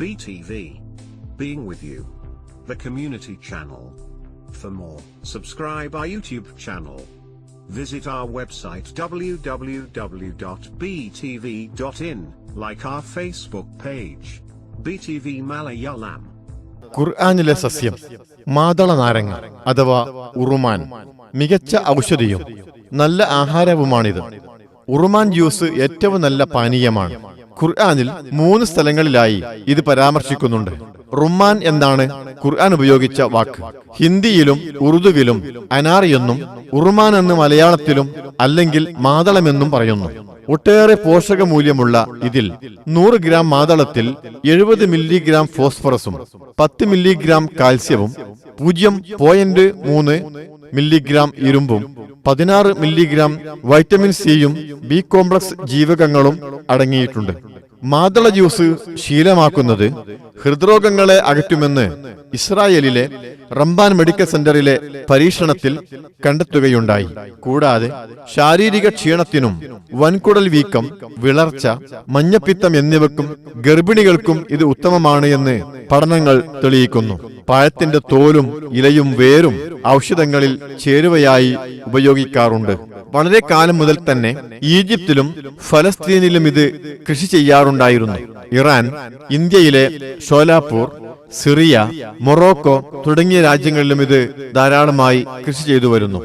BTV. Being with you. The community channel. For more, subscribe our YouTube channel. Visit our website www.btv.in, like our Facebook page. BTV Malayalam. ഖുർആാനിലെ സസ്യം മാതള നാരങ്ങ അഥവാ ഉറുമാൻ മികച്ച ഔഷധിയും നല്ല ആഹാരവുമാണിത് ഉറുമാൻ juice ഏറ്റവും നല്ല പാനീയമാണ് ഖുർആാനിൽ മൂന്ന് സ്ഥലങ്ങളിലായി ഇത് പരാമർശിക്കുന്നുണ്ട്. റുമാൻ എന്നാണ് ഖുർആൻ ഉപയോഗിച്ച വാക്ക്? ഹിന്ദിയിലും ഉറുദുവിലും അനാർ എന്നും ഉറുമാൻ എന്ന് മലയാളത്തിലും അല്ലെങ്കിൽ മാതളമെന്നും പറയുന്നു. ഒട്ടേറെ പോഷക മൂല്യമുള്ള ഇതിൽ നൂറ് ഗ്രാം മാതളത്തിൽ എഴുപത് മില്ലിഗ്രാം ഫോസ്ഫറസും പത്ത് മില്ലിഗ്രാം കാൽസ്യവും പൂജ്യം പോയിന്റ് മൂന്ന് മില്ലിഗ്രാം ഇരുമ്പും പതിനാറ് മില്ലിഗ്രാം വൈറ്റമിൻ സിയും ബി കോംപ്ലക്സ് ജീവകങ്ങളും അടങ്ങിയിട്ടുണ്ട്. മാതള ജ്യൂസ് ശീലമാക്കുന്നത് ഹൃദ്രോഗങ്ങളെ അകറ്റുമെന്ന് ഇസ്രായേലിലെ റംബാൻ മെഡിക്കൽ സെന്ററിലെ പരീക്ഷണത്തിൽ കണ്ടെത്തുകയുണ്ടായി. കൂടാതെ ശാരീരിക ക്ഷീണത്തിനും വൻകുടൽ വീക്കം വിളർച്ച മഞ്ഞപ്പിത്തം എന്നിവക്കും ഗർഭിണികൾക്കും ഇത് ഉത്തമമാണ് എന്ന് പഠനങ്ങൾ തെളിയിക്കുന്നു. പഴത്തിന്റെ തോലും ഇലയും വേരും ഔഷധങ്ങളിൽ ചേരുവയായി ഉപയോഗിക്കാറുണ്ട്. വളരെ കാലം മുതൽ തന്നെ ഈജിപ്തിലും ഫലസ്തീനിലും ഇത് കൃഷി ചെയ്യാറുണ്ടായിരുന്നു. ഇറാൻ ഇന്ത്യയിലെ ഷോലാപൂർ സിറിയ മൊറോക്കോ തുടങ്ങിയ രാജ്യങ്ങളിലും ഇത് ധാരാളമായി കൃഷി ചെയ്തു വരുന്നു